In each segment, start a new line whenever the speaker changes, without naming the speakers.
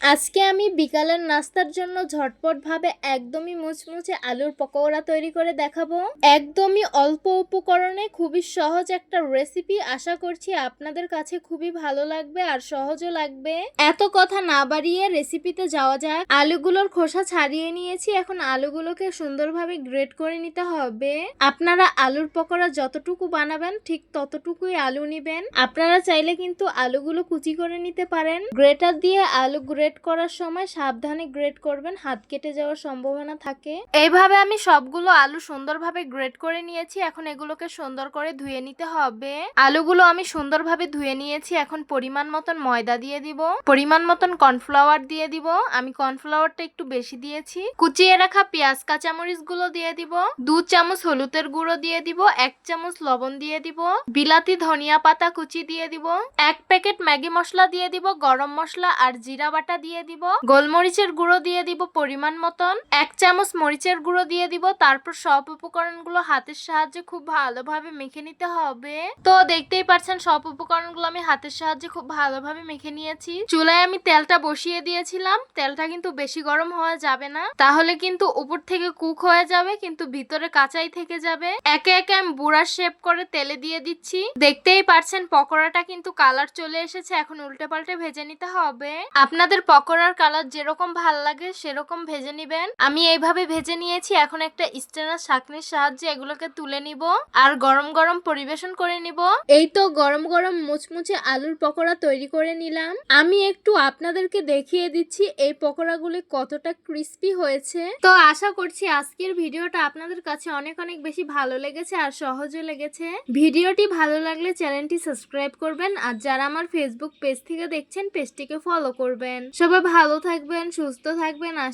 আজকে আমি বিকালের নাস্তার জন্য ঝটপট ভাবে একদমই মুচমুচে আলুর পকোড়া তৈরি করে দেখাবো। একদমই অল্প উপকরণে খুবই সহজ একটা রেসিপি আশা করছি আপনাদের কাছে খুবই ভালো লাগবে আর সহজও লাগবে। এত কথা না বাড়িয়ে রেসিপিতে যাওয়া যাক। আলুগুলোর খোসা ছাড়িয়ে নিয়েছি, এখন আলুগুলোকে সুন্দরভাবে গ্রেট করে নিতে হবে। আপনারা আলুর পকোড়া যতটুকু বানাবেন, ঠিক ততটুকুই আলু নিবেন। আপনারা চাইলে কিন্তু আলুগুলো কুচি করে নিতে পারেন। গ্রেটার দিয়ে আলু গ্রেট করার সময় সাবধানে গ্রেড করবেন, হাত কেটে যাওয়ার সম্ভাবনা থাকে। এইভাবে আমি সবগুলো আলু সুন্দরভাবে গ্রেড করে নিয়েছি, এখন এগুলোকে সুন্দর করে ধুয়ে নিতে হবে। আলুগুলো আমি সুন্দরভাবে ধুয়ে নিয়েছি, এখন পরিমাণ মতন ময়দা দিয়ে দিব। পরিমাণ মতন কর্নফ্লাওয়ার দিয়ে দিব। আমি কর্নফ্লাওয়ারটা একটু বেশি দিয়েছি। কুচিয়ে রাখা পেঁয়াজ কাঁচামরিচগুলো দিয়ে দিব। দু চামচ হলুদের গুঁড়ো দিয়ে দিব, এক চামচ লবণ দিয়ে দিব। বিলাতি ধনিয়া পাতা কুচি দিয়ে দিব। এক প্যাকেট ম্যাগি মশলা দিয়ে দিব, গরম মশলা আর জিরা বাটা দিয়ে দিব। গোলমরিচের গুঁড়ো দিয়ে দিব পরিমাণ মতন। এক চামচ মরিচের গুঁড়ো দিয়ে দিব, তারপর সব উপকরণগুলো হাতের সাহায্যে খুব ভালোভাবে মেখে নিতে হবে। তো দেখতেই পাচ্ছেন সব উপকরণগুলো আমি হাতের সাহায্যে খুব ভালোভাবে মেখে নিয়েছি। চুলায় আমি তেলটা বসিয়ে দিয়েছিলাম। তেলটা কিন্তু বেশি গরম হওয়া যাবে না। তাহলে কিন্তু উপর থেকে কুক হয়ে যাবে, কিন্তু ভিতরে কাঁচাই থেকে যাবে। একে একে আমি বুড়া শেপ করে তেলে দিয়ে দিচ্ছি। দেখতেই পারছেন, পকোড়াটা কিন্তু কালার চলে এসেছে, এখন উল্টে পাল্টে ভেজে নিতে হবে। আপনাদের পকোড়ার কালার যেরকম ভালো লাগে, সেরকম ভেজে নিবেন। আমি এইভাবে ভেজে নিয়েছি, এখন একটা স্টেনার শাকনির সাহায্যে এগুলোকে তুলে নিব আর গরম গরম পরিবেশন করে নিব। এই তো গরম গরম মুচমুচে আলুর পকোড়া তৈরি করে নিলাম। আমি একটু আপনাদেরকে দেখিয়ে দিচ্ছি এই পকোড়াগুলি কতটা ক্রিস্পি হয়েছে। তো আশা করছি আজকের ভিডিওটা আপনাদের কাছে অনেক অনেক বেশি ভালো লেগেছে আর সহজও লেগেছে। ভিডিওটি ভালো লাগলে চ্যানেলটি সাবস্ক্রাইব করবেন আর যারা আমার ফেসবুক পেজ থেকে দেখছেন পেজটিকে ফলো করবেন। সবাই ভালো থাকবেন, সুস্থ থাকবেন, আর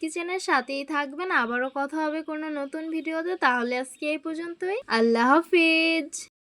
কিচেনের সাথেই থাকবেন। আবারও কথা হবে কোনো নতুন ভিডিওতে, তাহলে আজকে এই পর্যন্তই। আল্লাহ হাফিজ।